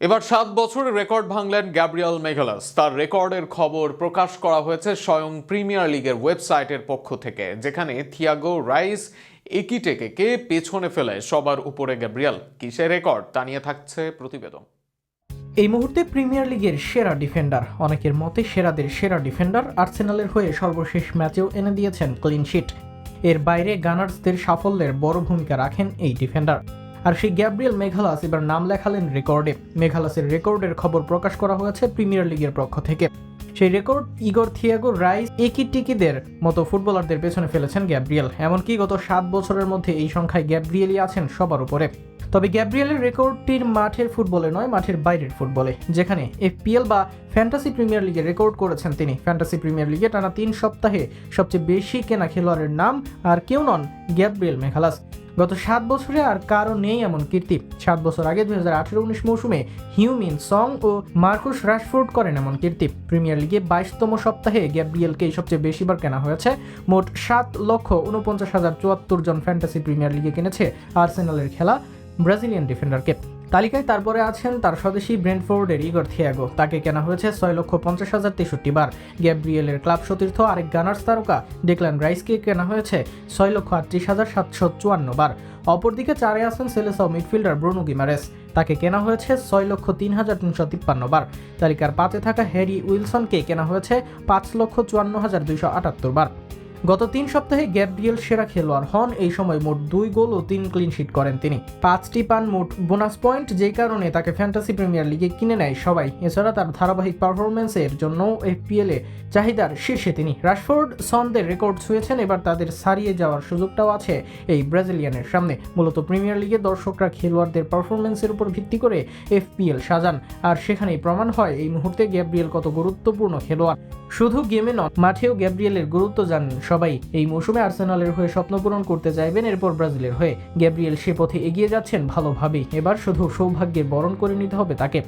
এবার সাত বছরের রেকর্ড ভাঙলেন গ্যাব্রিয়াল মেঘালাস। তার রেকর্ডের খবর প্রকাশ করা হয়েছে স্বয়ং প্রিমিয়ার লিগের ওয়েবসাইটের পক্ষ থেকে, যেখানে থিয়াগো রাইস একিটেকে কে পেছনে ফেলে সবার উপরে গ্যাব্রিয়াল। কিসের রেকর্ড? তা নিয়ে থাকছে প্রতিবেদন। এই মুহূর্তে প্রিমিয়ার লিগের সেরা ডিফেন্ডার, অনেকের মতে সেরাদের সেরা ডিফেন্ডার আর্সেনালের হয়ে সর্বশেষ ম্যাচেও এনে দিয়েছেন ক্লিনশিট এর বাইরে গানার্সদের সাফল্যের বড় ভূমিকা রাখেন এই ডিফেন্ডার। আর সেই গ্যাব্রিয়েল মেঘালাস এবার নাম লেখালেন রেকর্ডে। মেঘালাসের রেকর্ডের খবর প্রকাশ করা হয়েছে প্রিমিয়ার লিগের পক্ষ থেকে। সেই রেকর্ড ইগর থিয়াগো রাইস, একিটিকিদের মতো ফুটবলারদের পেছনে ফেলেছেন গ্যাব্রিয়েল। এমনকি গত সাত বছরের মধ্যে এই সংখ্যায় গ্যাব্রিয়েলই আছেন সবার উপরে। তবে গ্যাব্রিয়েলের রেকর্ডটির মাঠের ফুটবলে নয়, মাঠের বাইরের ফুটবলে। যেখানে এফপিএল বা ফ্যান্টাসি প্রিমিয়ার লিগে রেকর্ড করেছেন তিনি। ফ্যান্টাসি প্রিমিয়ার লিগে টানা তিন সপ্তাহে সবচেয়ে বেশি কেনা খেলোয়াড়ের নাম আর কেউ নন গ্যাব্রিয়েল মেঘালাস। গত সাত বছরে আর কারও নেই এমন কীর্তি। সাত বছর আগে দুই হাজার আঠেরো উনিশ মৌসুমে হিউমিন সং ও মার্কুস রাশফোর্ড করেন এমন কীর্তি। প্রিমিয়ার লিগে বাইশতম সপ্তাহে গ্যাব্রিয়েলকেই সবচেয়ে বেশিবার কেনা হয়েছে। মোট সাত লক্ষ উনপঞ্চাশ হাজার চুয়াত্তর জন ফ্যান্টাসি প্রিমিয়ার লিগে কিনেছে আর্সেনালের খেলা ব্রাজিলিয়ান ডিফেন্ডারকে। তালিকায় তারপরে আছেন তার স্বদেশী ব্রেন্টফোর্ডের ইগর থিয়াগো। তাকে কেনা হয়েছে ছয় লক্ষ পঞ্চাশ হাজার তেষট্টি বার। গ্যাব্রিয়েলের ক্লাব সতীর্থ আরেক গানার্স তারকা ডেকলান রাইসকে কেনা হয়েছে ছয় লক্ষ আটত্রিশ হাজার সাতশো চুয়ান্ন বার। অপরদিকে চারে আছেন সেলেসাও মিডফিল্ডার ব্রুনো গিমারেস। তাকে কেনা হয়েছে ছয় লক্ষ তিন হাজার তিনশো তিপ্পান্ন বার। তালিকার পাঁচে থাকা হ্যারি উইলসনকে কেনা হয়েছে পাঁচ লক্ষ চুয়ান্ন হাজার দুইশো আটাত্তর বার। গত তিন সপ্তাহে গ্যাব্রিয়েল সেরা খেলোয়াড় হন। এই সময় মোট দুই গোল ও তিন ক্লিন শিট করেন তিনি। পাঁচটি পান, মোট বোনাস পয়েন্ট যেই কারণে তাকে ফ্যান্টাসি প্রিমিয়ার লিগে কিনে নেয় সবাই। এছাড়া তার ধারাবাহিক পারফরমেন্সের জন্য এফপিএল এ চাহিদার শীর্ষে তিনি। রাশফোর্ড সনদের রেকর্ড ছুঁয়েছেন এবার তাদের ছাড়িয়ে যাওয়ার সুযোগটাও আছে এই ব্রাজিলিয়ানের সামনে। মূলত প্রিমিয়ার লিগে দর্শকরা খেলোয়াড়দের পারফরমেন্সের উপর ভিত্তি করে এফপিএল সাজান। আর সেখানেই প্রমাণ হয়, এই মুহূর্তে গ্যাব্রিয়েল কত গুরুত্বপূর্ণ খেলোয়াড়। শুধু গেমে নয়, মাঠেও গ্যাব্রিয়েলের গুরুত্ব জানেন সবাই। এই মৌসুমে আর্সেনালের হয়ে স্বপ্ন পূরণ করতে চাইবেন এরপর ব্রাজিলের হয়ে। গ্যাব্রিয়েল সে পথে এগিয়ে যাচ্ছেন ভালোভাবেই। এবার শুধু সৌভাগ্যের বরণ করে নিতে হবে তাকে।